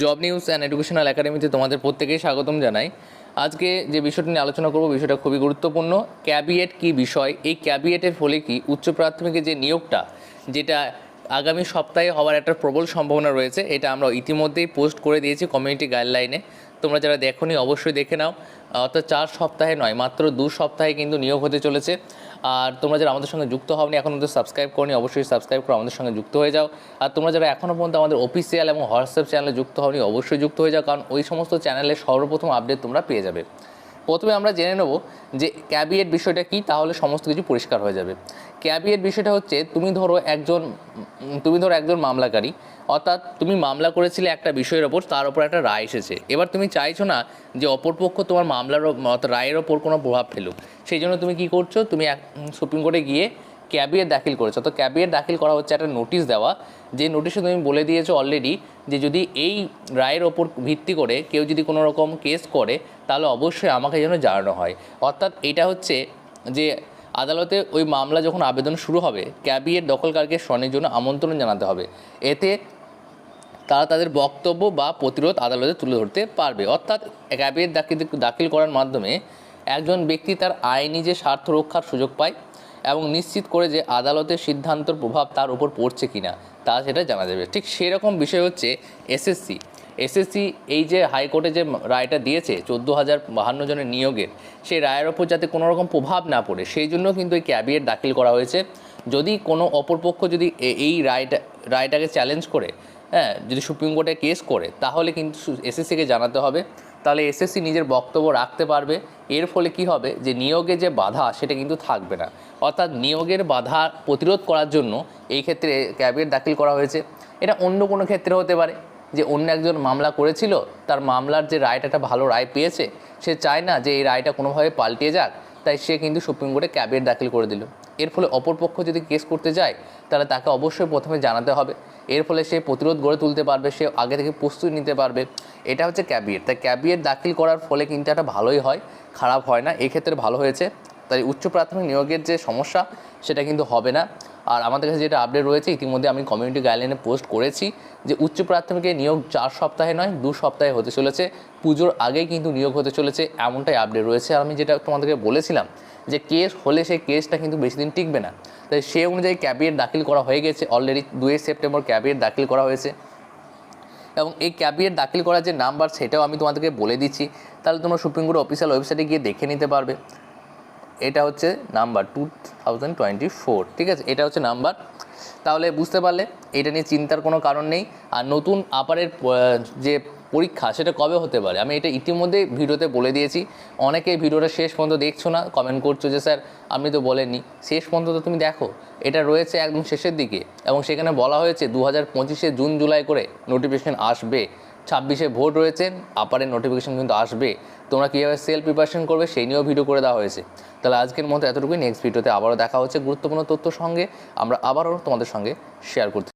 Job news and educational একাডেমিতে তোমাদের প্রত্যেকেই স্বাগতম জানাই। আজকে যে বিষয়টি নিয়ে আলোচনা করব, বিষয়টা খুবই গুরুত্বপূর্ণ। ক্যাবিয়েট কি বিষয়? এই ক্যাবিয়েটের ফলে কি উচ্চ প্রাথমিকের যে নিয়োগটা, যেটা আগামী সপ্তাহে হওয়ার একটা প্রবল সম্ভাবনা রয়েছে, এটা আমরা ইতিমধ্যেই পোস্ট করে দিয়েছি কমিউনিটি গাইডলাইনে তোমরা যারা দেখোনি, অবশ্যই দেখে নাও। অর্থাৎ চার সপ্তাহে নয়, মাত্র দু সপ্তাহে কিন্তু নিয়োগ হতে চলেছে। আর তোমরা যারা আমাদের সঙ্গে যুক্ত হওনি, এখন তো সাবস্ক্রাইব করনি, অবশ্যই সাবস্ক্রাইব করে, আমাদের সঙ্গে যুক্ত হয়ে যাও। আর তোমরা যারা এখনও পর্যন্ত আমাদের অফিসিয়াল এবং হোয়াটসঅ্যাপ চ্যানেলে যুক্ত হওনি, অবশ্যই যুক্ত হয়ে যাও, কারণ ওই সমস্ত চ্যানেলে সর্বপ্রথম আপডেট তোমরা পেয়ে যাবে। প্রথমে আমরা জেনে নেব যে ক্যাবিয়েট বিষয়টা কি, তাহলে সমস্ত কিছু পরিষ্কার হয়ে যাবে। ক্যাবিয়েট বিষয়টা হচ্ছে, তুমি ধরো একজন তুমি ধরো একজন মামলাকারী, অর্থাৎ তুমি মামলা করেছিলে একটা বিষয়ের ওপর, তার ওপর একটা রায় এসেছে। এবার তুমি চাইছো না যে অপরপক্ষ তোমার মামলার রায়ের ওপর কোনো প্রভাব ফেলুক। সেই জন্য তুমি কি করছ, তুমি এক সুপ্রিম কোর্টে গিয়ে ক্যাবিয়েট দাখিল করেছে। তো ক্যাবিয়েট দাখিল করা হচ্ছে একটা নোটিশ দেওয়া, যে নোটিশে তুমি বলে দিয়েছ অলরেডি যে যদি এই রায়ের ওপর ভিত্তি করে কেউ যদি কোনো রকম কেস করে, তাহলে অবশ্যই আমাকে যেন জানানো হয়। অর্থাৎ এটা হচ্ছে যে আদালতে ওই মামলা যখন আবেদন শুরু হবে, ক্যাবিয়েট দখলকারকে শনের জন্য আমন্ত্রণ জানাতে হবে। এতে তারা তাদের বক্তব্য বা প্রতিরোধ আদালতে তুলে ধরতে পারবে। অর্থাৎ ক্যাবিয়েট দাখিল দাখিল করার মাধ্যমে একজন ব্যক্তি তার আইনি যে স্বার্থ রক্ষার সুযোগ পায় এবং নিশ্চিত করে যে আদালতের সিদ্ধান্তর প্রভাব তার উপর পড়ছে কিনা, তা সেটা জানা যাবে। ঠিক সেরকম বিষয় হচ্ছে এসএসসি এসএসসি এই যে হাইকোর্টে যে রায়টা দিয়েছে, চোদ্দ হাজার বাহান্ন জনের নিয়োগের, সেই রায়ের ওপর যাতে কোনো রকম প্রভাব না পড়ে, সেই জন্য কিন্তু এই ক্যাবিয়েট দাখিল করা হয়েছে। যদি কোনো অপরপক্ষ যদি এই রায়টা, রায়টাকে চ্যালেঞ্জ করে হ্যাঁ যদি সুপ্রিম কোর্টে কেস করে, তাহলে কিন্তু এসএসসিকে জানাতে হবে। তাহলে এসএসসি নিজের বক্তব্য রাখতে পারবে। এর ফলে কি হবে? যে নিয়োগে যে বাধা, সেটা কিন্তু থাকবে না। অর্থাৎ নিয়োগের বাধা প্রতিরোধ করার জন্য এই ক্ষেত্রে ক্যাবিয়েট দাখিল করা হয়েছে। এটা অন্য কোনো ক্ষেত্রে হতে পারে। যে অন্য একজন মামলা করেছিল, তার মামলার যে রায়টা, একটা ভালো রায় পেয়েছে, সে চায় না যে এই রায়টা কোনোভাবে পাল্টিয়ে যাক। তাই সে কিন্তু সুপ্রিম কোর্টে ক্যাবিয়েট দাখিল করে দিল। এর ফলে অপরপক্ষ যদি কেস করতে যায়, তাহলে তাকে অবশ্যই প্রথমে জানাতে হবে। এর ফলে সে প্রতিরোধ গড়ে তুলতে পারবে, সে আগে থেকে প্রস্তুতি নিতে পারবে। এটা হচ্ছে ক্যাবিয়েট তাই ক্যাবিয়েট দাখিল করার ফলে কিন্তু একটা ভালোই হয়, খারাপ হয় না। এক্ষেত্রে ভালো হয়েছে। তাই উচ্চ প্রাথমিক নিয়োগের যে সমস্যা, সেটা কিন্তু হবে না। আর আমাদের কাছে যেটা আপডেট রয়েছে, ইতিমধ্যে আমি কমিউনিটি গাইডলাইনে পোস্ট করেছি যে উচ্চ প্রাথমিকে নিয়োগ চার সপ্তাহে নয়, দু সপ্তাহে হতে চলেছে। পুজোর আগেই কিন্তু নিয়োগ হতে চলেছে, এমনটাই আপডেট রয়েছে। আর আমি যেটা তোমাদেরকে বলেছিলাম যে কেস হলে সেই কেসটা কিন্তু বেশি দিন টিকবে না। তাই সে অনুযায়ী ক্যাবিয়েট দাখিল করা হয়ে গেছে অলরেডি দুই সেপ্টেম্বর ক্যাবিয়েট দাখিল করা হয়েছে। এবং এই ক্যাবিয়েট দাখিল করার যে নাম্বার সেটাও আমি তোমাদেরকে বলে দিচ্ছি। তাহলে তোমরা সুপ্রিম কোর্ট অফিসিয়াল ওয়েবসাইটে গিয়ে দেখে নিতে পারবে। এটা হচ্ছে number two thousand twenty four ঠিক আছে? এটা হচ্ছে নাম্বার। তাহলে বুঝতে পারলে, এটা নিয়ে চিন্তার কোনো কারণ নেই। আর নতুন আপারের যে পরীক্ষা সেটা কবে হতে পারে? আমি এটা ইতিমধ্যে ভিডিওতে বলে দিয়েছি। অনেকে ভিডিওটা শেষ পর্যন্ত দেখছ না কমেন্ট করছ যে, স্যার, আপনি তো বলেননি। শেষ পর্যন্ত তো তুমি দেখো, এটা রয়েছে একদম শেষের দিকে এবং সেখানে বলা হয়েছে দু হাজার পঁচিশে জুন জুলাই করে নোটিফিকেশন আসবে। ছাব্বিশে ভোট রয়েছেন আপারের নোটিফিকেশন কিন্তু আসবে। তোমরা কীভাবে সেল প্রিপারেশন করবে সেই নিয়েও ভিডিও করে দেওয়া হয়েছে। তাহলে আজকের মতো এতটুকুই। নেক্সট ভিডিওতে আবারও দেখা হচ্ছে গুরুত্বপূর্ণ তথ্য সঙ্গে। আমরা আবারও তোমাদের সঙ্গে শেয়ার করতে